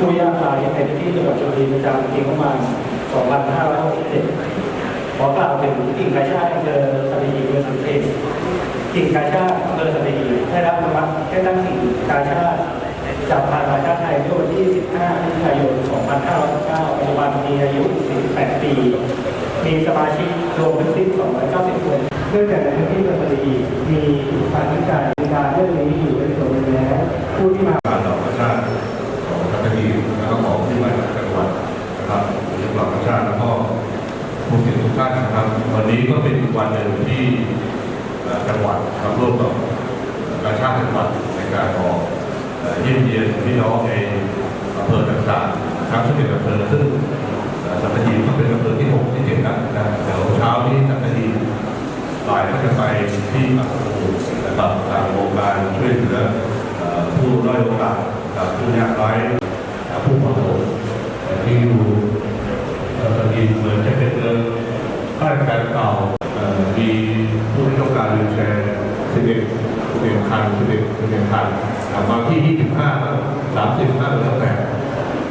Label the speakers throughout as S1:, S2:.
S1: ผู้ยากไร้ในพื้นที่จังหวัดชลบุรีประจำปีงบประมาณ 2567ขอกล่าวถึงกิ่งกาชาติอำเภอสัตหีบเมืองสุรินทร์กิ่งกาชาติอำเภอสัตหีบได้รับอนุมัติให้ตั้งกิ่งกาชาติจากทางกาชาติไทยเมื่อวันที่ 15มิถุนายน 2509ปัจจุบันมีอายุ 48 ปี มีสมาชิกรวมทั้งสิ้น 290 คนเนื่องจากในพื้นที่เมืองสัตหีบมีการวิจัยการเรื่องนี้อยู่ในส่วนหนึ่งแล้วผู้ที่มา
S2: การต่อประชาติ องทัพพีแล้วก็ของที่มาจากจังหวัดนะครับหรือต่อประชาแล้วก็ผู้ติดทุกท่านนะครับ วันนี้ก็เป็นวันหนึ่งที่จังหวัดครับร่วมกับการชาติจังหวัดในการออกเยี่ยมเยียนพี่น้องในอำเภอต่างๆทั้ง11อำเภอซึ่งสัตหีบก็เป็นอำเภอที่6ที่7กันนะครับเดี๋ยวเช้านี้สัตหีบบ่ายก็จะไปที่อักษรนะครับตามโครงการช่วยเหลือเอ่อผู้ด้อยโอกาสผู้ยากไร้และผู้ประสบที่อยู่เอ่อทีเหมือนจะเป็นเรื่องข้าราชการเก่าเอ่อ มีผู้ที่ต้องการวีลแชร์11 11คัน11 11คันอ่าบางที่ 25บ้าง30บ้างแล้วแต่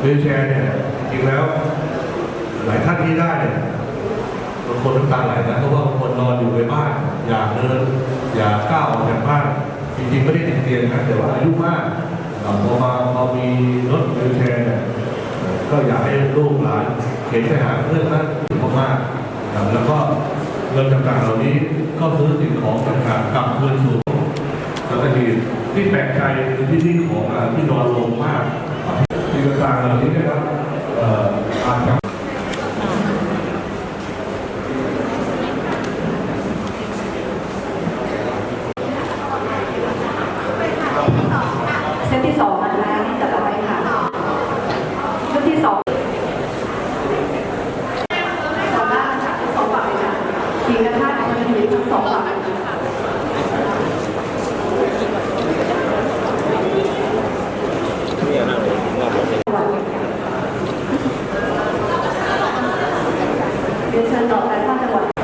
S2: วีลแชร์เนี่ยจริงแล้ว หลายท่านที่ได้เนี่ยบางคนน้ำตาไหลนะเพราะว่าบางคนนอนอยู่ในบ้าน อยากเดิน อยากก้าวออกจากบ้าน จริงๆไม่ได้ติดเตียงนะแต่ว่าอายุมากพอมาพอมีรถวีลแชร์เนี่ยก็อยากให้ลูกหลานเข็นไปหาเพื่อนนั้นมากๆอ่าแล้วก็เงินต่างๆเหล่า ก็ซื้อสิ่งของต่างๆกลับคืนสู่แล้วก็ที่ที่แปลกใจคือที่ที่ของอที่นอนลงมากสิ่ต่างๆเหล่านี้นะครับเอ่ออาจจะ
S3: เซตที่สองนะคะที่จัดเอาไว้ค่ะชุดที่สอง นี้ทั้งสองฝ่ายเรียนเชิญต่อไปท่านจังหวัด